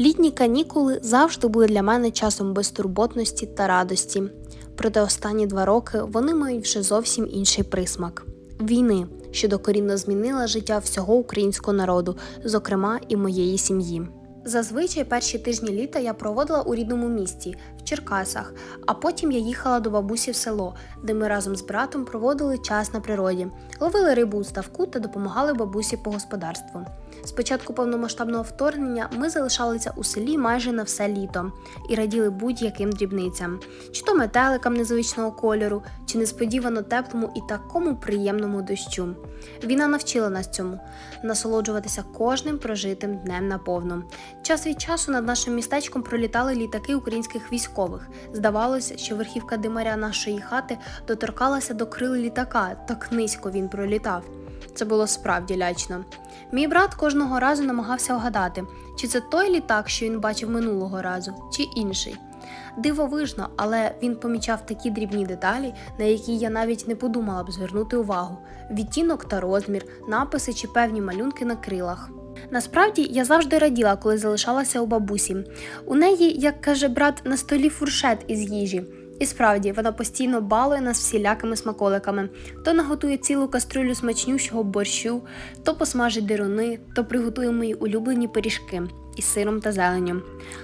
Літні канікули завжди були для мене часом безтурботності та радості. Проте останні два роки вони мають вже зовсім інший присмак війни, що докорінно змінила життя всього українського народу, зокрема і моєї сім'ї. Зазвичай перші тижні літа я проводила у рідному місті в Черкасах, а потім я їхала до бабусі в село, де ми разом з братом проводили час на природі, ловили рибу у ставку та допомагали бабусі по господарству. З початку повномасштабного вторгнення ми залишалися у селі майже на все літо і раділи будь-яким дрібницям, чи то метеликам незвичного кольору, чи несподівано теплому і такому приємному дощу. Війна навчила нас цьому насолоджуватися кожним прожитим днем наповну. Час від часу над нашим містечком пролітали літаки українських військових. Здавалося, що верхівка димаря нашої хати доторкалася до крил літака, так низько він пролітав. Це було справді лячно. Мій брат кожного разу намагався вгадати, чи це той літак, що він бачив минулого разу, чи інший. Дивовижно, але він помічав такі дрібні деталі, на які я навіть не подумала б звернути увагу: відтінок та розмір, написи чи певні малюнки на крилах. Насправді я завжди раділа, коли залишалася у бабусі. У неї, як каже брат, на столі фуршет із їжі. І справді вона постійно балує нас всілякими смаколиками, то наготує цілу каструлю смачнющого борщу, то посмажить дируни, то приготує мої улюблені пиріжки із сиром та зеленню.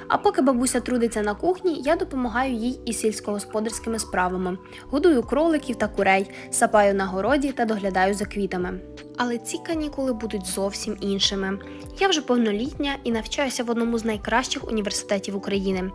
А поки бабуся трудиться на кухні, я допомагаю їй із сільськогосподарськими справами, годую кроликів та курей, сапаю на городі та доглядаю за квітами. Але ці канікули будуть зовсім іншими. Я вже повнолітня і навчаюся в одному з найкращих університетів України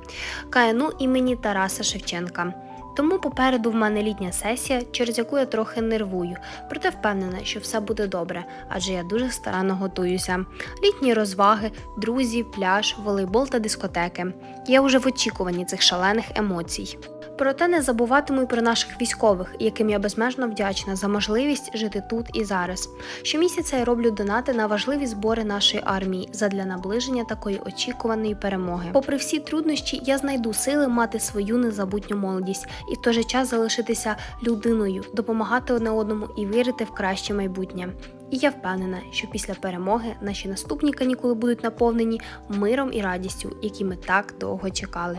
КНУ імені Тараса Шевченка. Тому попереду в мене літня сесія, через яку я трохи нервую, проте впевнена, що все буде добре, адже я дуже старанно готуюся. Літні розваги, друзі, пляж, волейбол та дискотеки. Я вже в очікуванні цих шалених емоцій. Проте не забуватиму й про наших військових, яким я безмежно вдячна за можливість жити тут і зараз. Щомісяця я роблю донати на важливі збори нашої армії задля наближення такої очікуваної перемоги. Попри всі труднощі, я знайду сили мати свою незабутню молодість і в той же час залишитися людиною, допомагати одне одному і вірити в краще майбутнє. І я впевнена, що після перемоги наші наступні канікули будуть наповнені миром і радістю, які ми так довго чекали.